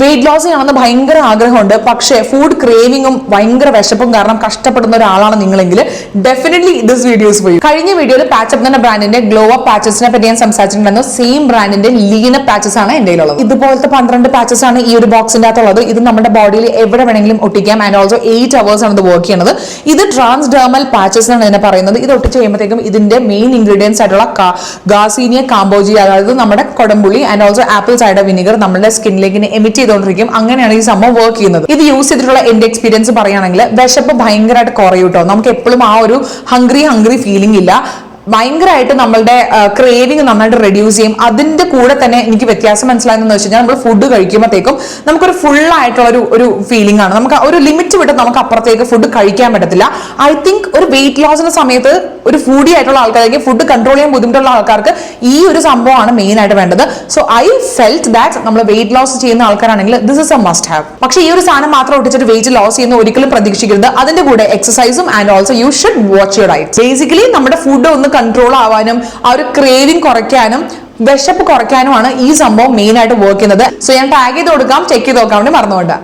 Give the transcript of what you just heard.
Weight loss ചെയ്യണമെന്ന് ഭയങ്കര ആഗ്രഹമുണ്ട്. പക്ഷേ ഫുഡ് ക്രേവിങ്ങും ഭയങ്കര വിശപ്പും കാരണം കഷ്ടപ്പെടുന്ന ഒരാളാണ് നിങ്ങളെങ്കിൽ ഡെഫിനറ്റ്ലി ദിസ് വീഡിയോസ് പോയി കഴിഞ്ഞ വീഡിയോയിൽ പാച്ചപ്പ് എന്ന ബ്രാൻഡിന്റെ ഗ്ലോ അപ്പ് പാച്ചസിനെ പറ്റി ഞാൻ സംസാരിച്ചിട്ടുണ്ടായിരുന്നു. സെയിം ബ്രാൻഡിന്റെ ലീന പാച്ചസ് ആണ് എന്റെ ഉള്ളത് ഇതുപോലത്തെ പന്ത്രണ്ട് പാച്ചസ് ആണ് ഈ ഒരു ബോക്സിന്റെ അകത്തുള്ളത്. ഇത് നമ്മുടെ ബോഡിയിൽ എവിടെ വേണമെങ്കിലും ഒട്ടിക്കാം. ആൻഡ് ഓൾസോ എയ്റ്റ് അവേഴ്സ് ആണ് ഇത് വർക്ക് ചെയ്യുന്നത്. ഇത് ട്രാൻസ്ഡേർമൽ പാച്ചസ് എന്നാണ് ഇതിനെ പറയുന്നത്. ഇത് ഒട്ടിച്ച് കഴിയുമ്പോഴത്തേക്കും ഇതിന്റെ മെയിൻ ഇൻഗ്രീഡിയൻസ് ആയിട്ടുള്ള ഗാസീനിയ കാമ്പോജി അതായത് നമ്മുടെ കൊടംപുള്ളി and also apple cider vinegar നമ്മുടെ സ്കിന്നിലേക്ക് എമിറ്റ് ചെയ്തുകൊണ്ടിരിക്കും. അങ്ങനെയാണ് ഈ സംഭവം വർക്ക് ചെയ്യുന്നത്. ഇത് യൂസ് ചെയ്തിട്ടുള്ള എന്റെ എക്സ്പീരിയൻസ് പറയുകയാണെങ്കിൽ വിശപ്പ് ഭയങ്കരമായിട്ട് കുറയൂട്ടോ നമുക്ക് എപ്പോഴും ആ ഒരു ഹംഗ്രി ഹംഗ്രി ഫീലിംഗ് ഇല്ല. ഭയങ്കരമായിട്ട് നമ്മളുടെ ക്രേവിങ് നന്നായിട്ട് റെഡ്യൂസ് ചെയ്യും. അതിന്റെ കൂടെ തന്നെ എനിക്ക് വ്യത്യാസം മനസ്സിലായെന്ന് വെച്ച് കഴിഞ്ഞാൽ നമ്മൾ ഫുഡ് കഴിക്കുമ്പോഴത്തേക്കും നമുക്കൊരു ഫുൾ ആയിട്ടുള്ള ഒരു ഒരു ഫീലിംഗ് ആണ്. നമുക്ക് ഒരു ലിമിറ്റ് വിട്ട് നമുക്ക് അപ്പുറത്തേക്ക് ഫുഡ് കഴിക്കാൻ പറ്റത്തില്ല. ഐ തിങ്ക് ഒരു വെയിറ്റ് ലോസിന്റെ സമയത്ത് ഒരു ഫുഡി ആയിട്ടുള്ള ആൾക്കാർക്ക് ഫുഡ് കൺട്രോൾ ചെയ്യാൻ ബുദ്ധിമുട്ടുള്ള ആൾക്കാർക്ക് ഈ ഒരു സംഭവമാണ് മെയിൻ ആയിട്ട് വേണ്ടത്. സോ ഐ ഫെൽറ്റ് ദാറ്റ് നമ്മൾ വെയിറ്റ് ലോസ് ചെയ്യുന്ന ആൾക്കാരാണെങ്കിൽ this is a must have പക്ഷേ ഈ ഒരു സാധനം മാത്രം ഒട്ടിച്ചിട്ട് വെയിറ്റ് ലോസ് ചെയ്യുന്ന ഒരിക്കലും പ്രതീക്ഷിക്കരുത്. അതിന്റെ കൂടെ എക്സസൈസും and also you should watch your diet basically നമ്മുടെ ഫുഡ് ഒന്ന് കൺട്രോൾ ആവാനും ആ ഒരു ക്രേവിങ് കുറയ്ക്കാനും വിശപ്പ് കുറയ്ക്കാനുമാണ് ഈ സംഭവം മെയിൻ ആയിട്ട് വർക്ക് ചെയ്യുന്നത്. സോ ഞാൻ ടാഗ് ചെയ്ത് കൊടുക്കാം ചെക്ക് ചെയ്ത് നോക്കാൻ വേണ്ടി മറന്നുകൊണ്ട്